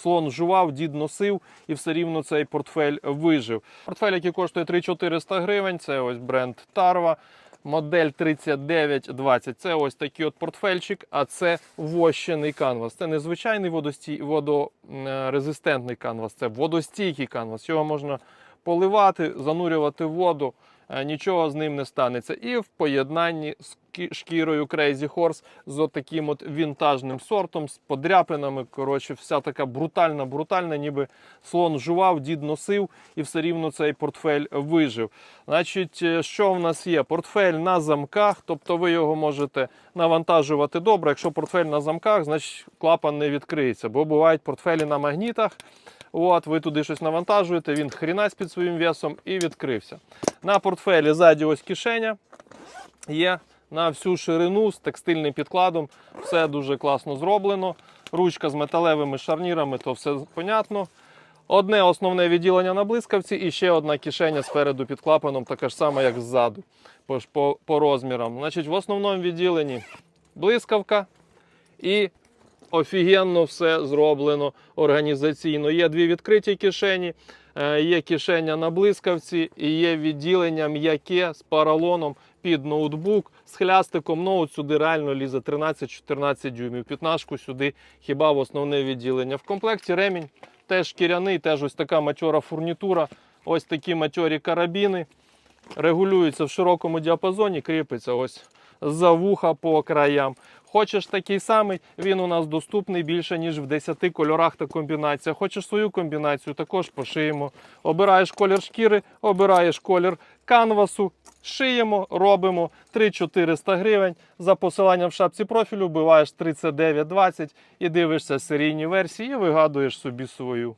слон жував, дід носив і все рівно цей портфель вижив. Портфель, який коштує 3-400 гривень, це ось бренд Tarva. Модель 3920. Це ось такий от портфельчик, а це вощений канвас. Це не звичайний водостій, водорезистентний канвас, це водостійкий канвас. Його можна поливати, занурювати в воду, нічого з ним не станеться. І в поєднанні з шкірою Crazy Horse з отаким от вінтажним сортом, з подряпинами. Коротше, вся така брутальна, брутальна, ніби слон жував, дід носив і все рівно цей портфель вижив. Значить, е, що в нас є? Портфель на замках, тобто ви його можете навантажувати добре. Якщо портфель на замках, значить клапан не відкриється, бо бувають портфелі на магнітах. От, ви туди щось навантажуєте, він хрінась під своїм весом і відкрився. На портфелі ззаді ось кишеня є на всю ширину з текстильним підкладом. Все дуже класно зроблено. Ручка з металевими шарнірами, то все понятно. Одне основне відділення на блискавці і ще одна кишеня спереду під клапаном, така ж сама, як ззаду, по, по, по розмірам. Значить, в основному відділенні блискавка і офігенно все зроблено організаційно. Є дві відкриті кишені, е, є кишеня на блискавці і є відділення м'яке з паралоном під ноутбук з хлястиком. Ноут сюди реально лізе 13-14 дюймів. П'ятнашку сюди хіба в основне відділення. В комплекті ремінь теж шкіряний, теж ось така матьора фурнітура, ось такі матьорі карабіни. Регулюється в широкому діапазоні, кріпиться ось за вуха по краям. Хочеш такий самий, він у нас доступний більше, ніж в 10 кольорах та комбінаціях. Хочеш свою комбінацію, також пошиємо. Обираєш колір шкіри, обираєш колір канвасу, шиємо, робимо 3-400 гривень. За посиланням в шапці профілю вбиваєш 3920 і дивишся серійні версії і вигадуєш собі свою.